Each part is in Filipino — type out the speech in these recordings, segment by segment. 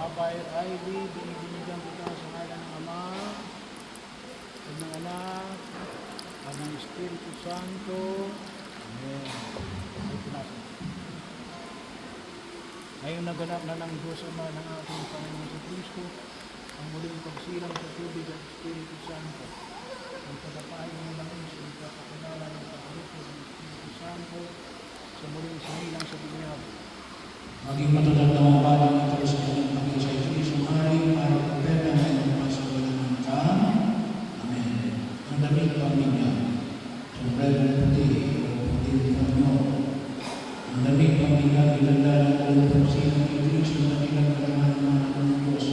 Sapphire ID, binibinigyan kita sa ngalan ng Ama, at ng Anak, at ng Espiritu Santo. Amen. Ngayon naganap na ng Diyos Ama ng ating Panginoon sa Kristo, ang muling pagsilang sa tubig at Espiritu Santo. Ang pagkapahay ng langis sa ikakakilala ng pagkakalito ng Espiritu Santo sa muling sinilang sa binyag. Maging matatag na mga bala ng ito sa kanyang Panginoon sa Kristo Hari, para pagpera na ito sa walang ka. Amen. Ang damit pamilya, sombrero na puti, o puti ng Panginoon. Ang damit pamilya, ilanda ng ulo ng sino ni Kristo na ilang karangan ng mga ng Diyos.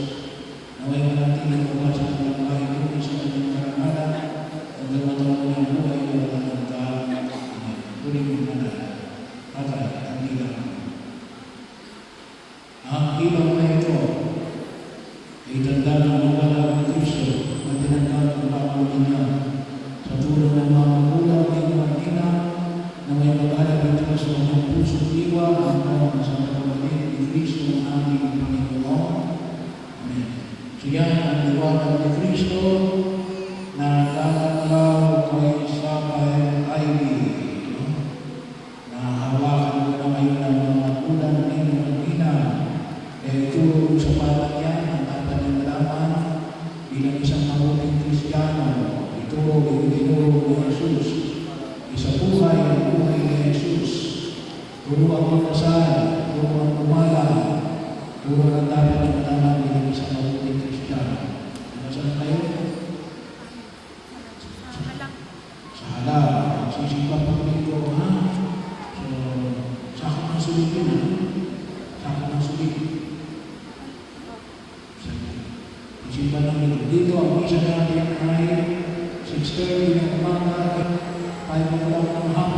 Naway manatili ko ba sa kanyang bahay ko sa kanyang karangalan, hanggang matawag ng buhay na walang Yan ang liwanag Kristo na lalalaw kay sa ID. Nahawakan ko na ngayon ang mga magulang ng inyong ina eh, ito sa palat yan, ang malaman bilang isang mabuting Kristiyano. Ito yung tinuro ni Jesus. Isa buhay ang buhay ni Jesus. Puro ang magkasal, puro ang kumala, puro ang dapat niyang malaman bilang isang mabuting Kristiyano. Ano saan kayo? Sa halal. Sisipa pa dito, ha? So, saka ng sulit yun, ha? Saka ng sulit. Isimpan ng ito. Dito ang misa natin ay